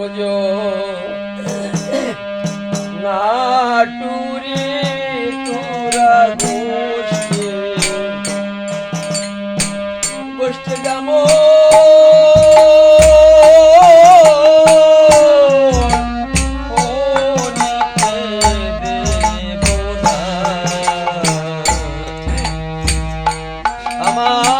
ব্রজ নাটুরে তোরা গোষ্ঠী গোষ্ঠী গামো আমার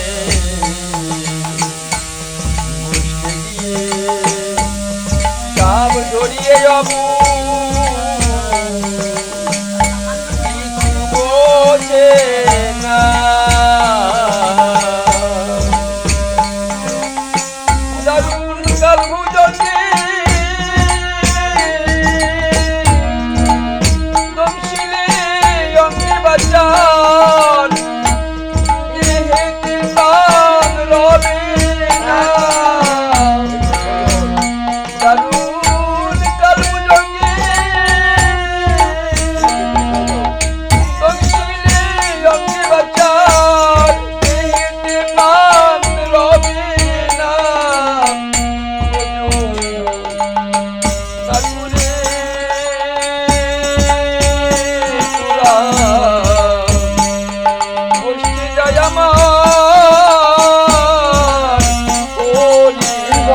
不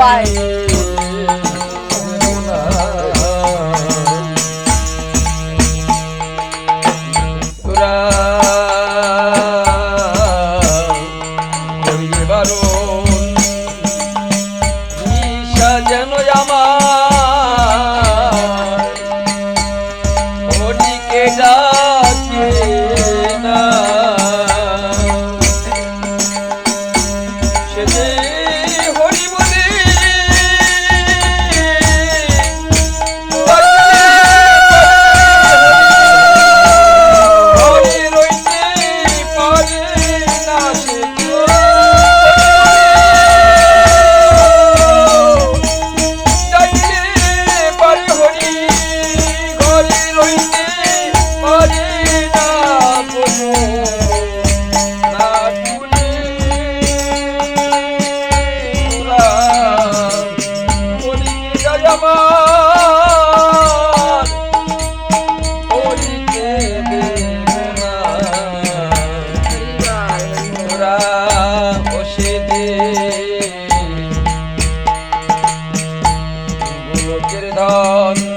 Bye. get it on.